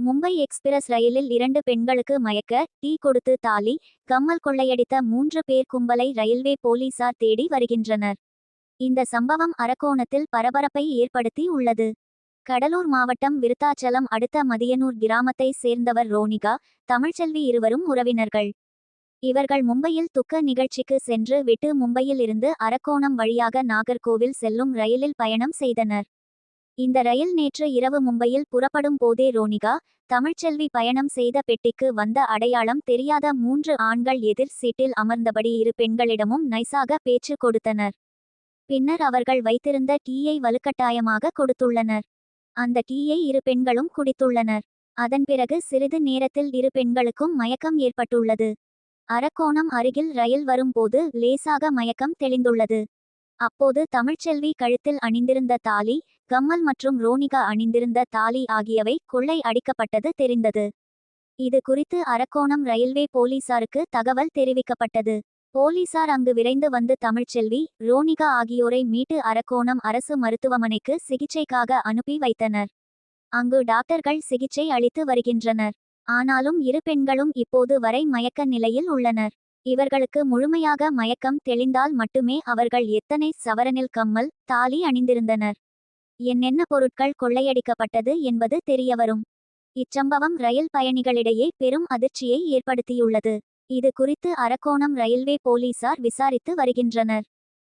Mumbai express ரயிலில் இரண்டு பெண்களுக்கு மயக்க டீ கொடுத்து தாலி கம்மல் கொள்ளையடித்த மூன்று பேர் கும்பலை ரயில்வே போலீசார் தேடி வருகின்றனர். இந்த சம்பவம் அரக்கோணத்தில் பரபரப்பை ஏற்படுத்தி உள்ளது. கடலூர் மாவட்டம் விருத்தாச்சலம் அடுத்த மதியனூர் கிராமத்தை சேர்ந்தவர் ரோனிகா தமிழ்ச்செல்வி இருவரும் உறவினர்கள். இவர்கள் மும்பையில் துக்க நிகழ்ச்சிக்கு சென்று விட்டு மும்பையில் இருந்து அரக்கோணம் வழியாக நாகர்கோவில் செல்லும் ரயிலில் பயணம் செய்தனர். இந்த ரயில் நேற்று இரவு மும்பையில் புறப்படும் போதே ரோனிகா தமிழ்ச்செல்வி பயணம் செய்த பெட்டிக்கு வந்த அடையாளம் தெரியாத மூன்று ஆண்கள் எதிர் சீட்டில் அமர்ந்தபடி இரு பெண்களிடமும் நைசாக பேச்சு கொடுத்தனர். பின்னர் அவர்கள் வைத்திருந்த டீயை வலுக்கட்டாயமாக கொடுத்துள்ளனர். அந்த டீயை இரு பெண்களும் குடித்துள்ளனர். அதன் பிறகு சிறிது நேரத்தில் இரு பெண்களுக்கும் மயக்கம் ஏற்பட்டுள்ளது. அரக்கோணம் அருகில் ரயில் வரும்போது லேசாக மயக்கம் தெளிந்துள்ளது. அப்போது தமிழ்ச்செல்வி கழுத்தில் அணிந்திருந்த தாலி கம்மல் மற்றும் ரோனிகா அணிந்திருந்த தாலி ஆகியவை கொள்ளை அடிக்கப்பட்டது தெரிந்தது. இது குறித்து அரக்கோணம் ரயில்வே போலீசாருக்கு தகவல் தெரிவிக்கப்பட்டது. போலீசார் அங்கு விரைந்து வந்து தமிழ்ச்செல்வி ரோனிகா ஆகியோரை மீட்டு அரக்கோணம் அரசு மருத்துவமனைக்கு சிகிச்சைக்காக அனுப்பி வைத்தனர். அங்கு டாக்டர்கள் சிகிச்சை அளித்து வருகின்றனர். ஆனாலும் இரு பெண்களும் இப்போது வரை மயக்க நிலையில் உள்ளனர். இவர்களுக்கு முழுமையாக மயக்கம் தெளிந்தால் மட்டுமே அவர்கள் எத்தனை சவரனில் கம்மல் தாலி அணிந்திருந்தனர். என்னென்ன பொருட்கள் கொள்ளையடிக்கப்பட்டது என்பது தெரியவரும். இச்சம்பவம் ரயில் பயணிகளிடையே பெரும் அதிர்ச்சியை ஏற்படுத்தியுள்ளது. இது குறித்து அரக்கோணம் ரயில்வே போலீசார் விசாரித்து வருகின்றனர்.